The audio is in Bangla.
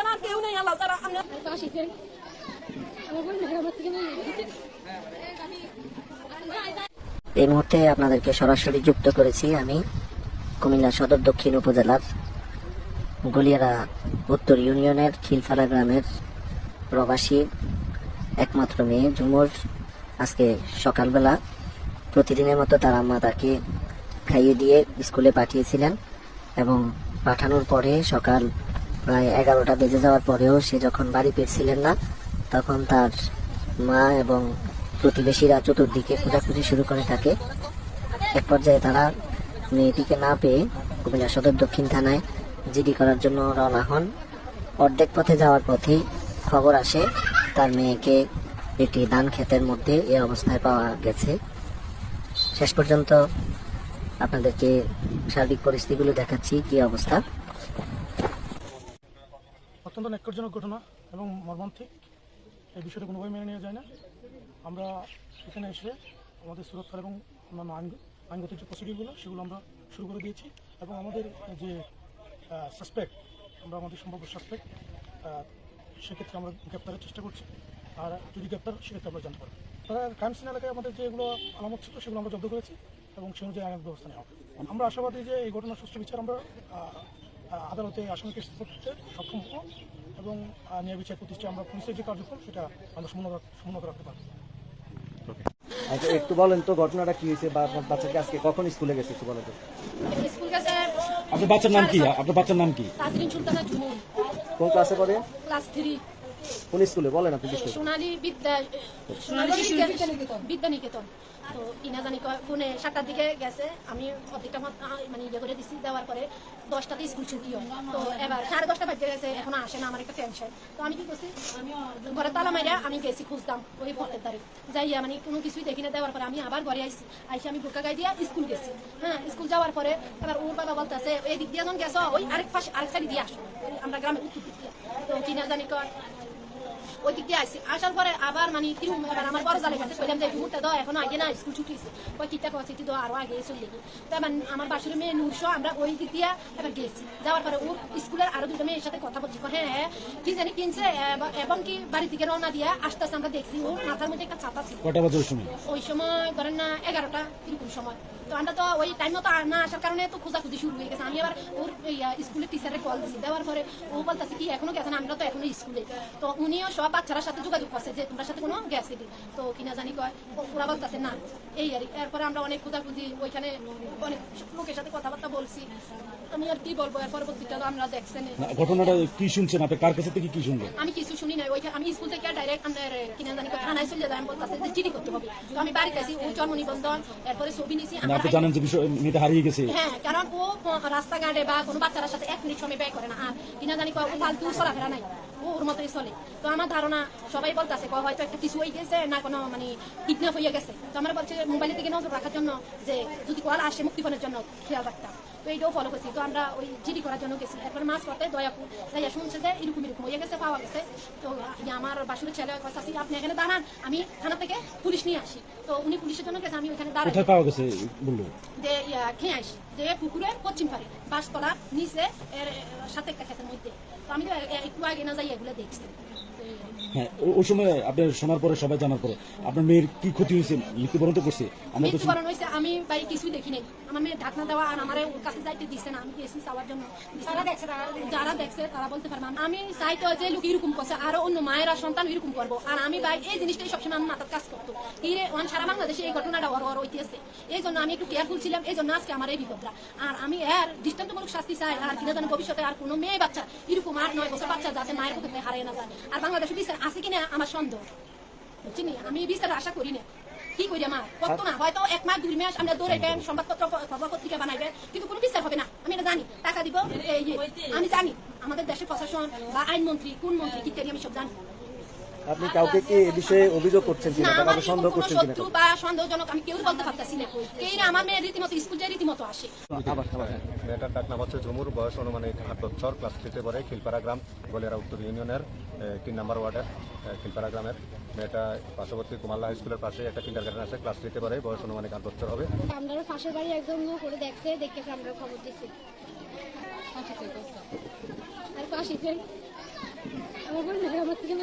আর কেউ নেই আল্লাহ এই মুহূর্তে আপনাদেরকে সরাসরি যুক্ত করেছি আমি কুমিল্লা সদর দক্ষিণ উপজেলার গলিয়ারা উত্তর ইউনিয়নের খিলফাড়া গ্রামের প্রবাসী একমাত্র মেয়ে ঝুমুর। আজকে সকালবেলা প্রতিদিনের মতো তার আম্মা তাকে খাইয়ে দিয়ে স্কুলে পাঠিয়েছিলেন এবং পাঠানোর পরে সকাল প্রায় এগারোটা বেজে যাওয়ার পরেও সে যখন বাড়ি ফিরছিলেন না, তখন তার মা এবং প্রতিবেশীরা চতুর্দিকে খোঁজাখুঁজি শুরু করে থাকে এক পর্যায়ে তারা মেয়েটিকে না পেয়ে কুমিল্লা সদর দক্ষিণ থানায় জিডি করার জন্য রওনা হন। অর্ধেক পথে যাওয়ার পথেই খবর আসে, তার মেয়েকে একটি ধান ক্ষেতের মধ্যে এ অবস্থায় পাওয়া গেছে। শেষ পর্যন্ত আপনাদেরকে সার্বিক পরিস্থিতিগুলো দেখাচ্ছি, কি অবস্থা। অত্যন্ত ন্যাক্করজনক ঘটনা এবং মর্মান্তিক। এই বিষয়টা কোনোভাবে মেনে নেওয়া যায় না। আমরা এখানে এসে আমাদের সুরক্ষা এবং অন্যান্য আইন, আইনগত যে প্রসিডিউরগুলো, সেগুলো আমরা শুরু করে দিয়েছি এবং আমাদের যে সাসপেক্ট আমরা আমাদের সম্ভাব্য সাসপেক্ট সেক্ষেত্রে আমরা গ্রেপ্তারের চেষ্টা করছি। আর যদি গ্রেপ্তার, সেক্ষেত্রে আমরা জানতে পারব ক্রাইম সিন এলাকায় আমাদের যেগুলো আলামত ছিল, সেগুলো আমরা জব্দ করেছি এবং সে অনুযায়ী আইনের ব্যবস্থা নেওয়া হবে। আমরা আশাবাদী যে এই ঘটনার সুষ্ঠু বিচার আমরা আদালতে আসামিকে করতে সক্ষম হব এবং ন্যায় বিচার প্রতিষ্ঠা আমরা পুলিশের যে কার্যক্রম সেটা আমরা সমুন্নত রাখতে পারব। আচ্ছা একটু বলেন তো ঘটনাটা কি হয়েছে? বা আপনার বাচ্চাকে আজকে কখন স্কুলে গেছে একটু বলেন তো। আপনার বাচ্চার নাম কি? আপনার বাচ্চার নাম কি? সুলতানা ঝুমুর। কোন ক্লাসে পড়ে? Class three. কোন স্কুলে? বলেন আপনি সোনালী বিদ্যা সোনালী বিদ্যা বিদ্যানিকেতন। তো ইনা জানি কয় ফোনে সাতটার দিকে গেছে। আমি অর্ধেকটা মানে ইয়ে করে দিছি। দেওয়ার পরে দশটাতে স্কুল ছুটি হয়। তো এবার সাড়ে দশটা বাজে গেছে। এখন আসে না। আমার একটা টেনশন তো আমি কি করছি? ঘরে তালা মাইরা আমি গেছি খুঁজতাম ওই ফটের দ্বারে যাইয়া মানে কোনো কিছুই দেখি না। দেওয়ার পরে আমি আবার ঘরে আইছি। আইসি আমি বোকা গাই দিয়া স্কুল গেছি। হ্যাঁ স্কুল যাওয়ার পরে এবার ওর বাবা বলতেছে এই দিক দিয়ে যখন গেছো ওই আরেক পাশে আরেক সাইড দিয়ে আসো। আমরা গ্রামের উত্তর দিক দিয়ে। তো কিনা জানি কয় দিক আসছি আসার পরে আবার মানে এবার আমার বড় জালে কাছে কইলাম যে মুহূর্তে দাও এখনও আগে না স্কুল ছুটি কই কিটা কইছে তুই আরও আগে চলে তো এবার আমার বাসুরের মেয়ে নূরশো আমরা ওই দিক দিয়ে এবার গেছি। যাওয়ার পরে ও স্কুলের আরও দুটো মেয়ের সাথে কথা বলছি। হ্যাঁ হ্যাঁ কি জানি কিনছে এবং কি বাড়ি থেকে রওনা দিয়ে আস্তে আস্তে আমরা দেখছি ওর মাথার মধ্যে একটা ছাতা ছিল। কটা বাজে সময়? ওই সময় ধরেন না এগারোটা এরকম সময়। তো আমরা তো ওই টাইম মতো না আসার কারণে তো খোঁজাখুঁজি শুরু হয়ে গেছে। আমি আবার ওর স্কুলের টিচারে কল দিছি। দেওয়ার পরে ও বলতেছে কি এখনও গেছেন আমরা তো এখনও স্কুলে তো উনিও সব বাচ্চারার সাথে যোগাযোগ করছে যে তোমার সাথে কোনো গেছে তো কিনা জানি কয় ওরা বলতেছে না এই আর এরপরে আমরা অনেক খোঁজাখুঁজি ওইখানে অনেক লোকের সাথে কথাবার্তা বলছি। আমি আর কি বলব এর পরবর্তীটা তো আমরা দেখছেন। ঘটনাটা কি শুনছেন আপনি? কার কাছে থেকে কি শুনলেন? আমি কিছু শুনি নাই। ওইখানে আমি স্কুল থেকে ডাইরেক্ট আমার কিনা জানি কয় থানায় চলে যাই। আমি বলতেছে যে চিঠি করতে হবে। তো আমি বাড়িতে আছি ও জন্ম নিবন্ধন এরপরে ছবি নিছি। আপনি জানেন যে বিষয় মেয়েটা হারিয়ে গেছে। হ্যাঁ কারণ ও রাস্তাঘাটে বা কোনো বাচ্চার সাথে এক মিনিট সময় ব্যয় করে না। আর কিনা জানি কয় ও ফালতু চলাফেরা নাই। ওর মতোই চলে। তো আমার ধারণা সবাই বলতেছে হয়তো একটা কিছু হয়ে গেছে না কোনো মানে কিডন্যাপ হয়ে গেছে। তো আমরা বলছি মোবাইলের দিকে নজর রাখার জন্য যে যদি কল আসে মুক্তিপণের জন্য, খেয়াল রাখতাম। তো এইটাও ফলো করছি। তো আমরা ওই জিডি করার জন্য গেছি। এরপরে মাছ করতে দয়াপুর যাইয়া শুনছে যে এরকম এরকম। হয়ে গেছে পাওয়া গেছে। তো আমার বাসুরের ছেলে চাচি আপনি এখানে দাঁড়ান। আমি থানা থেকে পুলিশ নিয়ে আসি। তো উনি পুলিশের জন্য গেছে আমি দাঁড়াই। কোথায় পাওয়া গেছে বলল যে খেয়ে আসি। যে পুকুরের পশ্চিম পারে নিচে এর সাথে একটা মধ্যে। তো আমি তো একটু আগে না যাই এগুলো দেখছি। হ্যাঁ ওই সময় আপনি শোনার পরে সবাই জানার পরে আপনার মেয়ের কি ক্ষতি হয়েছে? মৃত্যুবরণ তো করছে। আমি কিছুই দেখি মেয়ে ঢাকনা দেওয়া আর আমার ওর কাছে যাইতে দিচ্ছে না। আমি গেছি চাওয়ার জন্য। যারা দেখছে যারা দেখছে তারা বলতে পারবে আমি চাই তো যে লোক এরকম করছে আরও অন্য মায়েরা সন্তান এরকম করব। আর আমি ভাই এই জিনিসটাই সবসময় আমার মাথার কাজ করতো। এই রে ওয়ান সারা বাংলাদেশে এই ঘটনাটা ওর ওর হইতেছে এই জন্য আমি একটু কেয়ারফুল ছিলাম এই জন্য আজকে আমার এই বিপদটা। আর আমি এর দৃষ্টান্তমূলক শাস্তি চাই আর কিনা জানি ভবিষ্যতে আর কোনো মেয়ে বাচ্চা এরকম আট নয় বছর বাচ্চা যাতে মায়ের পক্ষে হারিয়ে না যায়। আর বাংলাদেশে বিচার আছে কিনা আমার সন্দেহ। বুঝছি আমি বিচার আশা করি না। কি করি আমার। কত না, হয়তো এক মাস, দুই মাস আমরা দৌড়াইবেন সংবাদপত্র খবর পত্রিকা কিন্তু কোনো বিচার হবে না। আমি এটা জানি, টাকা দিব আমি জানি, আমাদের দেশের প্রশাসন বা আইনমন্ত্রী, কোন মন্ত্রী ইত্যাদি আমি সব জানি। আপনি কাউকে কি এ বিষয়ে অভিযোগ করছেন কিনা বা আমার কাউকে সন্দেহ করছেন কিনা বা সন্দেহজনক আমি কেউ বলতে পারতেছি না। কেই না আমার মেয়ের রীতিমতো স্কুল যায় রীতিমতো আসে। আবার আবার। মেয়েটার ডাক নাম হচ্ছে ঝুমুর বয়স অনুমানিক আট বছর ক্লাস থ্রিতে পড়ে খিলপাড়া গ্রাম গলিয়ারা উত্তর ইউনিয়নের এ, তিন নম্বর ওয়ার্ডের খিলপাড়া গ্রামের। মেয়েটা পার্শ্ববর্তী কুমাল্লা হাই স্কুলের পাশে একটা কিন্ডার গার্ডেন আছে ক্লাস থ্রিতে পড়ে বয়স অনুমানিক আট বছর হবে। আমরা পাশের বাড়ি একজন লোক করে দেখছে দেখে আমরা খবর দিচ্ছি আর পাশে আমার